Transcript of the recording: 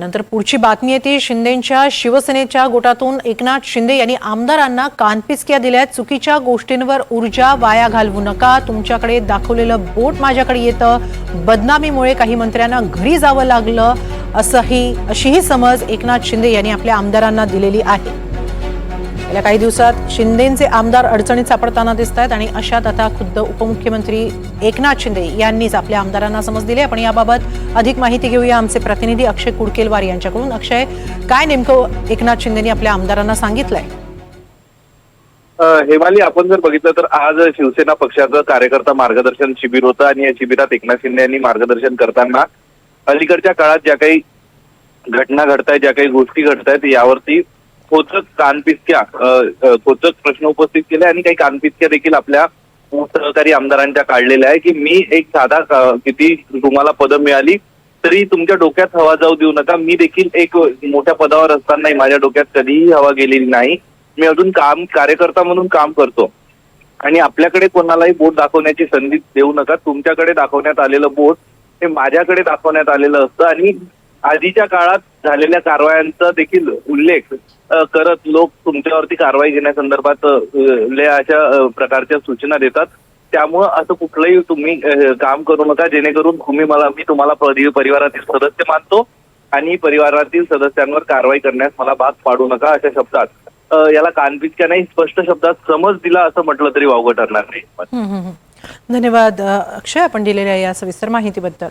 नंतर पुढची बातमी येते. शिंदेच्या शिवसेनेच्या गोटातून एकनाथ शिंदे यांनी आमदारांना कानपिचक्या दिल्या चुकीच्या गोष्टींवर ऊर्जा वाया घालवू नका. तुमच्याकडे दाखवलेलं बोट माझ्याकडे येतं. बदनामीमुळे काही मंत्र्यांना घरी जावं लागलं असंही अशीही समज एकनाथ शिंदे यांनी आपल्या आमदारांना दिलेली आहे. गेल्या काही दिवसात शिंदेचे आमदार अडचणीत सापडताना दिसत आहेत आणि अशात आता खुद्द उपमुख्यमंत्री एकनाथ शिंदे यांनीच आपल्या आमदारांना समज दिली आपण याबाबत अधिक माहिती घेऊया आमचे प्रतिनिधी अक्षय कुडकेलवार यांच्याकडून. अक्षय काय नेमकं एकनाथ शिंदेनी आपल्या आमदारांना सांगितलंय? हेमाली आपण जर बघितलं तर आज शिवसेना पक्षाचं कार्यकर्ता मार्गदर्शन शिबिर होतं आणि या शिबिरात एकनाथ शिंदे यांनी मार्गदर्शन करताना अलीकडच्या काळात ज्या काही घटना घडतायत ज्या काही गोष्टी घडतायत यावरती खोचक कानपिचक्या खोचक प्रश्न उपस्थित केले आणि काही कानपिचक्या देखील आपल्या सहकारी आमदारांच्या काढलेल्या आहे की मी एक साधा किती तुम्हाला पदं मिळाली तरी तुमच्या डोक्यात हवा जाऊ देऊ नका. मी देखील एक मोठ्या पदावर असतानाही माझ्या डोक्यात कधीही हवा गेलेली नाही. मी अजून काम कार्यकर्ता म्हणून काम करतो. आणि आपल्याकडे कोणालाही बोट दाखवण्याची संधी देऊ नका. तुमच्याकडे दाखवण्यात आलेलं बोट हे माझ्याकडे दाखवण्यात आलेलं असतं आणि आधीच्या काळात झालेल्या कारवायांचा देखील उल्लेख करत लोक तुमच्यावरती कारवाई घेण्यासंदर्भात अशा प्रकारच्या सूचना देतात. त्यामुळं असं कुठलंही तुम्ही काम करू नका जेणेकरून तुम्ही मला मी तुम्हाला परिवारातील सदस्य मानतो आणि परिवारातील सदस्यांवर कारवाई करण्यास मला भाग पाडू नका अशा शब्दात. याला कानपिचक्या नाही स्पष्ट शब्दात समज दिला असं म्हटलं तरी वावगं ठरणार नाही. धन्यवाद अक्षय आपण दिलेल्या या सविस्तर माहितीबद्दल.